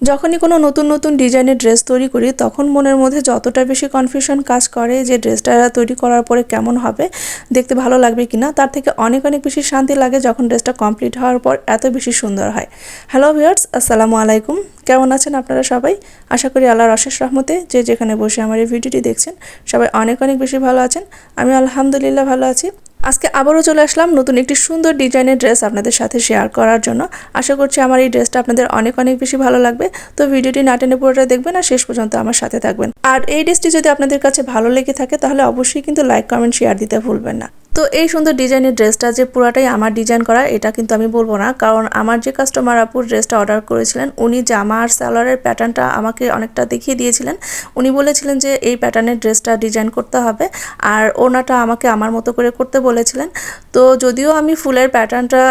যখনই কোনো নতুন নতুন ডিজাইনের ড্রেস তৈরি করি, তখন মনের মধ্যে যতটা বেশি কনফিউশন কাজ করে যে ড্রেসটা তৈরি করার পরে কেমন হবে, দেখতে ভালো লাগবে কি না তার থেকে অনেক অনেক বেশি শান্তি লাগে যখন ড্রেসটা কমপ্লিট হওয়ার পর এত বেশি সুন্দর হয়। হ্যালো ভিউয়ার্স আসসালামু আলাইকুম। কেমন আছেন আপনারা সবাই? আশা করি আল্লাহর অশেষ রহমতে যে যেখানে বসে আমার এই ভিডিওটি দেখছেন, সবাই অনেক অনেক বেশি ভালো আছেন। আমি আলহামদুলিল্লাহ ভালো আছি। আজকে আবারও চলে আসলাম নতুন একটি সুন্দর ডিজাইনের ড্রেস আপনাদের সাথে শেয়ার করার জন্য। আশা করছি আমার এই ড্রেসটা আপনাদের অনেক অনেক বেশি ভালো লাগবে। তো ভিডিওটি না টেনে পুরোটা দেখবেন আর শেষ পর্যন্ত আমার সাথে থাকবেন। আর এই ড্রেসটি যদি আপনাদের কাছে ভালো লেগে থাকে তাহলে অবশ্যই কিন্তু লাইক, কমেন্ট, শেয়ার দিতে ভুলবেন না। তো এই সুন্দর ডিজাইনের ড্রেসটা যে পুরাটাই আমার ডিজাইন করা, এটা কিন্তু আমি বলব না। কারণ আমার যে কাস্টমার আপুর ড্রেসটা অর্ডার করেছিলেন, উনি জামা আর সালোয়ারের প্যাটার্নটা আমাকে অনেকটা দেখিয়ে দিয়েছিলেন। উনি বলেছিলেন যে এই প্যাটার্নের ড্রেসটা ডিজাইন করতে হবে আর ওনাটা আমাকে আমার মতো করে করতে বলেছিলেন। তো যদিও আমি ফুলের প্যাটার্নটা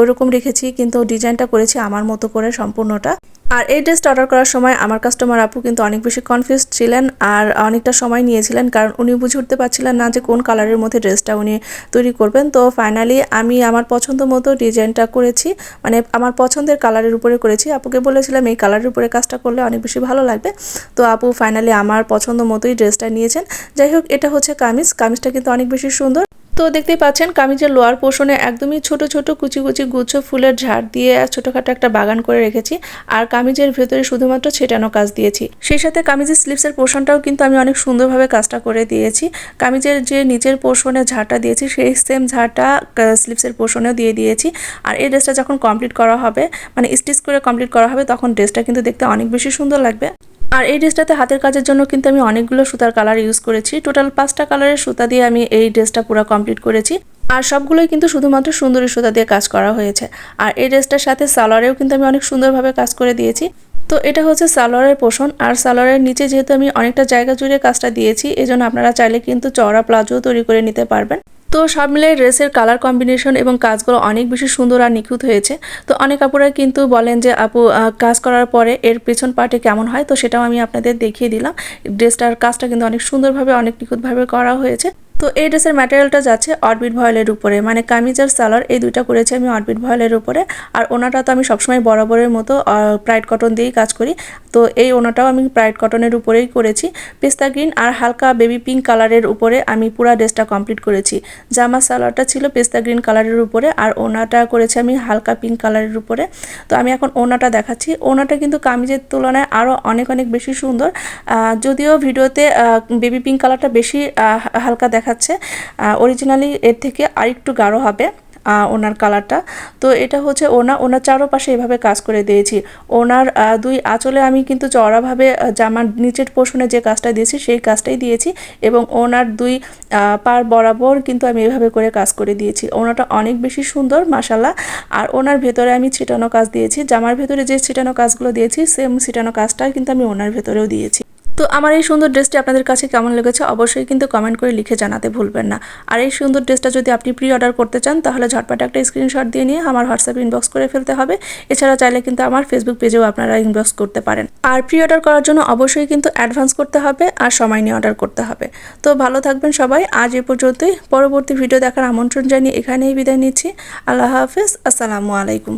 ওইরকম রেখেছি, কিন্তু ডিজাইনটা করেছি আমার মতো করে সম্পূর্ণটা। আর এই ড্রেসটা অর্ডার করার সময় আমার কাস্টমার আপু কিন্তু অনেক বেশি কনফিউজ ছিলেন আর অনেকটা সময় নিয়েছিলেন কারণ উনি বুঝে উঠতে পারছিলেন না যে কোন কালারের মধ্যে ড্রেসটা উনি তৈরি করবেন। তো ফাইনালি আমি আমার পছন্দ মতো ডিজাইনটা করেছি মানে আমার পছন্দের কালারের উপরে করেছি। আপুকে বলেছিলাম এই কালারের উপরে কাজটা করলে অনেক বেশি ভালো লাগবে। তো আপু ফাইনালি আমার পছন্দ মতোই ড্রেসটা নিয়েছেন। যাই হোক, এটা হচ্ছে কামিজ। কামিজটা কিন্তু অনেক বেশি সুন্দর। তো দেখতেই পাচ্ছেন, কামিজের লোয়ার পোর্শনে একদমই ছোট ছোট কুচি কুচি গুচ্ছ ফুলের ঝাড় দিয়ে ছোটখাটো একটা বাগান করে রেখেছি। আর কামিজের ভেতরে শুধুমাত্র ছেটানো কাজ দিয়েছি। সেই সাথে কামিজের স্লিপসের পোর্শনটাও কিন্তু আমি অনেক সুন্দরভাবে কাজটা করে দিয়েছি। কামিজের যে নিচের পোর্শনে ঝাড়টা দিয়েছি, সেই সেম ঝাড়টা স্লিপসের পোর্শনেও দিয়ে দিয়েছি। আর এই ড্রেসটা যখন কমপ্লিট করা হবে মানে স্টিচ করে কমপ্লিট করা হবে, তখন ড্রেসটা কিন্তু দেখতে অনেক বেশি সুন্দর লাগবে। আর এই ড্রেসটাতে হাতের কাজের জন্য কিন্তু আমি অনেকগুলো সুতার কালার ইউজ করেছি। টোটাল পাঁচটা কালারের সুতা দিয়ে আমি এই ড্রেসটা পুরো কমপ্লিট করেছি। আর সবগুলোই কিন্তু শুধুমাত্র সুন্দরী সুতা দিয়ে কাজ করা হয়েছে। আর এই ড্রেসটার সাথে সালোয়ারেও কিন্তু আমি অনেক সুন্দরভাবে কাজ করে দিয়েছি। তো এটা হচ্ছে সালোয়ারের পোষণ। আর সালোয়ারের নিচে যেহেতু আমি অনেকটা জায়গা জুড়ে কাজটা দিয়েছি, এজন্য আপনারা চাইলে কিন্তু চওড়া প্লাজো তৈরি করে নিতে পারবেন। তো সব মিলে ড্রেসের কালার কম্বিনেশন এবং কাজগুলো অনেক বেশি সুন্দর আর নিখুঁত হয়েছে। তো অনেক আপুরা কিন্তু বলেন যে, আপু কাজ করার পরে এর পেছন পার্টে কেমন হয়? তো সেটাও আমি আপনাদের দেখিয়ে দিলাম। ড্রেসটার কাজটা কিন্তু অনেক সুন্দরভাবে, অনেক নিখুঁতভাবে করা হয়েছে। তো এই ড্রেসের ম্যাটেরিয়ালটা যাচ্ছে অরবিট ভয়েলের উপরে। মানে কামিজ আর সালোয়ার, এই দুইটা করেছি আমি অরবিট ভয়েলের উপরে। আর ওনাটা তো আমি সবসময় বরাবরের মতো প্রাইড কটন দিয়েই কাজ করি। তো এই ওনাটাও আমি প্রাইড কটনের উপরেই করেছি। পেস্তা গ্রিন আর হালকা বেবি পিঙ্ক কালারের উপরে আমি পুরো ড্রেসটা কমপ্লিট করেছি। জামা সালোয়ারটা ছিল পেস্তা গ্রিন কালারের উপরে আর ওনাটা করেছি আমি হালকা পিঙ্ক কালারের উপরে। তো আমি এখন ওনাটা দেখাচ্ছি। ওনাটা কিন্তু কামিজের তুলনায় আরও অনেক অনেক বেশি সুন্দর। যদিও ভিডিওতে বেবি পিঙ্ক কালারটা বেশি হালকা দেখা দেখাচ্ছে। অরিজিনালি এর থেকে আরেকটু গাঢ় হবে ওনার কালারটা তো এটা হচ্ছে ওনা, ওনার চারোপাশে এভাবে কাজ করে দিয়েছি। ওনার দুই আঁচলে আমি কিন্তু চড়াভাবে জামার নিচের পোষণে যে কাজটা দিয়েছি, সেই কাজটাই দিয়েছি এবং ওনার দুই পার বরাবর কিন্তু আমি এভাবে করে কাজ করে দিয়েছি। ওনাটা অনেক বেশি সুন্দর মাসাল্লাহ আর ওনার ভেতরে আমি ছিটানো কাজ দিয়েছি। জামার ভেতরে যে ছিটানো কাজগুলো দিয়েছি সেম ছিটানো কাজটা কিন্তু আমি ওনার ভেতরেও দিয়েছি। তো আমার এই সুন্দর ড্রেসটি আপনাদের কাছে কেমন লেগেছে অবশ্যই কিন্তু কমেন্ট করে লিখে জানাতে ভুলবেন না। আর এই সুন্দর ড্রেসটা যদি আপনি প্রি অর্ডার করতে চান, তাহলে ঝটপট একটা স্ক্রিনশট দিয়ে নিয়ে আমার হোয়াটসঅ্যাপ ইনবক্স করে ফেলতে হবে। এছাড়া চাইলে কিন্তু আমার ফেসবুক পেজেও আপনারা ইনবক্স করতে পারেন। আর প্রি অর্ডার করার জন্য অবশ্যই কিন্তু অ্যাডভান্স করতে হবে আর সময় নিয়ে অর্ডার করতে হবে। তো ভালো থাকবেন সবাই। আজ এ পর্যন্তই। পরবর্তী ভিডিও দেখার আমন্ত্রণ জানিয়ে এখানেই বিদায় নিচ্ছি। আল্লাহ হাফেজ। আসসালামু আলাইকুম।